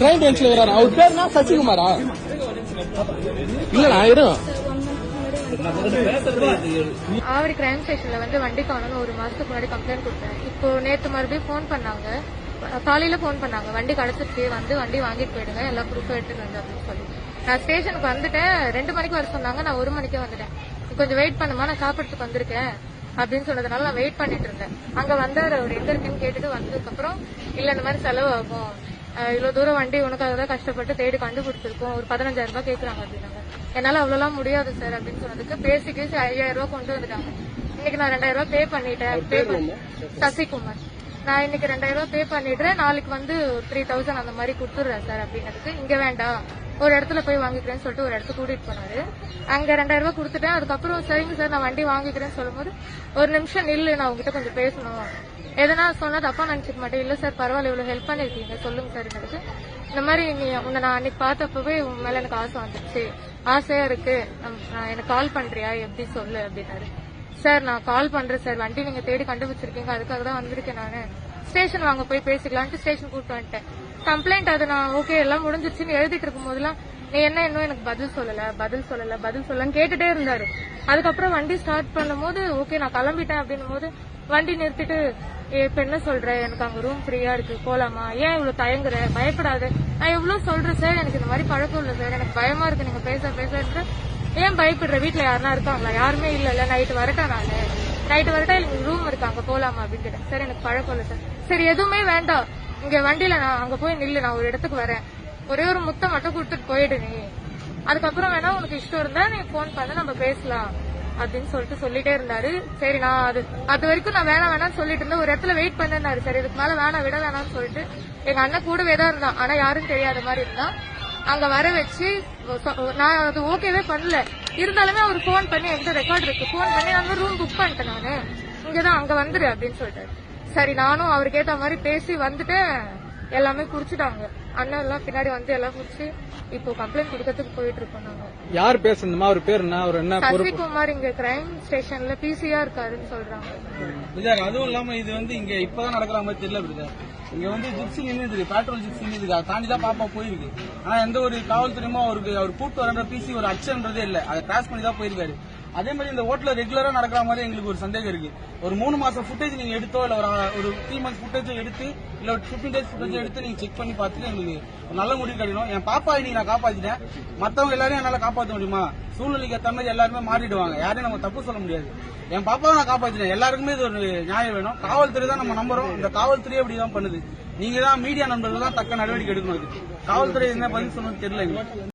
Crime பெஞ்ச்ல வராரு அவர் பேருனா சசிகுமாரா? இல்ல இரும் ஆவடி கிரைம் ஸ்டேஷன்ல வந்து வண்டி காணணும் ஒரு மாசத்துக்கு முன்னாடி கம்ப்ளைண்ட் கொடுத்தேன். இப்போ நேத்து மறுபடியும் ஃபோன் பண்ணாங்க. காலையில ஃபோன் பண்ணாங்க. வண்டி கிடைச்சிருச்சு. வந்து வண்டி வாங்கிட்டு போயிடுங்க. எல்லா ப்ரூஃபும் எடுத்துட்டு வந்து அப்படின்னு சொல்லி. நான் ஸ்டேஷனுக்கு வந்துட்டேன். ரெண்டு மணிக்கு வர சொன்னாங்க. நான் ஒரு மணிக்கே வந்துட்டேன். கொஞ்சம் வெயிட் பண்ணுமா? நான் சாப்பிட்றதுக்கு வந்திருக்கேன். அப்படின்னு சொன்னதுனால நான் வெயிட் பண்ணிட்டு இருந்தேன். அங்க வந்தாரு அவர் எங்க இருக்குன்னு கேட்டுட்டு வந்ததுக்கு அப்புறம் இல்ல இந்த மாதிரி செலவாகும் ஆகும். இவ்வளவு தூரம் வண்டி உனக்காக தான் கஷ்டப்பட்டு தேடி கண்டுபிடிச்சிருக்கோம். ஒரு பதினஞ்சாயிரம் ரூபாய் கேக்குறாங்க அப்படின்னாங்க. என்னால அவ்வளவுலாம் முடியாது சார் அப்படின்னு சொன்னதுக்கு பேசி பேசி ஐயாயிரம் ரூபாய் கொண்டு வந்துட்டாங்க. இன்னைக்கு நான் ரெண்டாயிரம் ரூபாய் பே பண்ணிட்டேன். பே பண்ணி சசிகுமார். நான் இன்னைக்கு ரெண்டாயிரம் ரூபாய் பே பண்ணிடுறேன். நாளைக்கு வந்து த்ரீ தௌசண்ட் அந்த மாதிரி கொடுத்துடுறேன் சார் அப்படின்னதுக்கு இங்க வேண்டாம். ஒரு இடத்துல போய் வாங்கிக்கிறேன்னு சொல்லிட்டு ஒரு இடத்துக்கு கூட்டிட்டு போனாரு. அங்க ரெண்டாயிரம் ரூபாய் கொடுத்துட்டேன். அதுக்கப்புறம் சரிங்க சார் நான் வண்டி வாங்கிக்கிறேன்னு சொல்லும்போது ஒரு நிமிஷம் நில்லு நான் உங்ககிட்ட கொஞ்சம் பேசணும். எதனா சொன்னா தப்பா நினைச்சிக்க மாட்டேன். இல்ல சார் பரவாயில்ல இவ்வளவு ஹெல்ப் பண்ணிருக்கீங்க. சொல்லுங்க சார் எனக்கு. இந்த மாதிரி நீ உன்னை நான் அன்னைக்கு பார்த்தப்பவே உன் மேல எனக்கு ஆசை வந்துருச்சு. ஆசையா இருக்கு. நான் எனக்கு கால் பண்றியா? எப்படி சொல்லு அப்படின்னாரு. சார் நான் கால் பண்றேன் சார். வண்டி நீங்க தேடி கண்டுபிடிச்சிருக்கீங்க. அதுக்காக தான் வந்திருக்கேன் நானு. ஸ்டேஷன் வாங்க போய் பேசிக்கலான்ட்டு ஸ்டேஷன் கூப்பிட்டு வந்துட்டேன். கம்ப்ளைண்ட் அது நான் ஓகே எல்லாம் முடிஞ்சிருச்சுன்னு எழுதிட்டு இருக்கும் போதெல்லாம் நீ என்ன இன்னும் எனக்கு பதில் சொல்லல பதில் சொல்லல பதில் சொல்லலன்னு கேட்டுட்டே இருந்தாரு. அதுக்கப்புறம் வண்டி ஸ்டார்ட் பண்ணும்போது ஓகே நான் கிளம்பிட்டேன் அப்படின்னும் போது வண்டி நிறுத்திட்டு இப்ப என்ன சொல்ற? எனக்கு அங்க ரூம் ஃப்ரீயா இருக்கு. போலாமா? ஏன் இவ்வளவு தயங்குற? பயப்படாது. நான் எவ்வளவு சொல்றேன் சார் எனக்கு இந்த மாதிரி பழக்கம் இல்ல சார் எனக்கு பயமா இருக்கு. நீங்க பேச பேச ஏன் பயப்படுற? வீட்டுல யாருனா இருக்காங்களா? யாருமே இல்ல இல்ல. நைட்டு வரட்டா நானு? நைட்டு வரட்டா எனக்கு ரூம் இருக்கு? அங்க போலாமா? அப்படின்னு கேட்டேன். சார் எனக்கு பழக்கம் இல்ல சார் சரி எதுவுமே வேண்டாம். இங்க வண்டியில நான் அங்க போய் நில்லு. நான் ஒரு இடத்துக்கு வரேன். ஒரே ஒரு முத்தம் மட்டும் கொடுத்துட்டு போயிடு நீ. அதுக்கப்புறம் வேணா உனக்கு இஷ்டம் இருந்தா நீ போன் பண்ண. நம்ம பேசலாம். அப்படின்னு சொல்லிட்டு சொல்லிட்டே இருந்தாரு. சரி நான் அது அது வரைக்கும் நான் வேணாம் வேணாம்னு சொல்லிட்டு இருந்தேன். ஒரு இடத்துல வெயிட் பண்ணிருந்தாரு சரி இதுக்கு மேல வேணாம் விட வேணாம்னு சொல்லிட்டு. எங்க அண்ணன் கூடவே தான் இருந்தான். ஆனா யாரும் தெரியாத மாதிரி இருந்தான். அங்க வர வச்சு நான் அது ஓகேவே பண்ணல. இருந்தாலுமே அவர் ஃபோன் பண்ணி என்கிட்ட ரெக்கார்ட் இருக்கு. ஃபோன் பண்ணி நான் ரூம் புக் பண்ணிட்டேன் நானு. இங்கதான் அங்க வந்துரு அப்படின்னு சொல்லிட்டாரு. சரி நானும் அவருக்கு ஏத்த மாதிரி பேசி வந்துட்டு எல்லாமே குடிச்சிட்டாங்க அண்ணன் எல்லாம் பின்னாடி வந்து எல்லாம் குடிச்சு இப்போ கம்ப்ளைண்ட் கொடுக்கறதுக்கு போயிட்டு இருக்கோம் நாங்க. யார் பேசுறதுமா அவர் பேர் என்ன? அவர் என்ன பொறுப்பு? சசிகுமார் இங்க கிரைம் ஸ்டேஷன்ல பிசிஆர் இருக்காருன்னு சொல்றாங்க. பிரதர் அதுவும் இல்லாம இது வந்து இங்க இப்பதான் நடக்கிற மாதிரி தெரியல பிரதர். இங்க வந்து ஜிப்சி நின்னுது பெட்ரோல் ஜிப்சி நின்னுது அதை தாண்டி தான் பாப்பா போயிருக்கு. ஆனா எந்த ஒரு காவல்துறையுமோ அவருக்கு அவர் கூட்டு வரன்ற பிசி ஒரு அச்சன்றதே இல்ல. அதை கிராஸ் பண்ணி தான் போயிருக்காரு. அதே மாதிரி இந்த ஓட்டுல ரெகுலரா நடக்கிற மாதிரி எங்களுக்கு ஒரு சந்தேகம் இருக்கு. ஒரு மூணு மாசம் ஃபுட்டேஜ் நீங்க எடுத்தோ இல்ல ஒரு ஒரு த்ரீ மந்த்ஸ் ஃபுட்டேஜ் எடுத்து இல்ல ஒரு பிப்டீன் டேஸ் ஃபுட்டேஜ் எடுத்து நீங்க செக் பண்ணி பார்த்துட்டு எங்களுக்கு ஒரு நல்ல முடிவு கிடைக்கணும் என் பாப்பா இன்னைக்கு நான் காப்பாத்திட்டேன். மத்தவங்க எல்லாரையும் என்னால காப்பாற்ற முடியுமா? சூழ்நிலைக்கு ஏற்ற மாதிரி எல்லாருமே மாறிடுவாங்க. யாரையும் நம்ம தப்பு சொல்ல முடியாது. என் பாப்பாவை நான் காப்பாத்திட்டேன். எல்லாருக்குமே இது ஒரு நியாயம் வேணும். காவல்துறை தான் நம்ம நம்புறோம். இந்த காவல்துறை அப்படிதான் பண்ணுது. நீங்க தான் மீடியா நண்பர்கள் தான் தக்க நடவடிக்கை எடுக்கணும். காவல்துறை என்ன பதில் சொன்னது தெரியல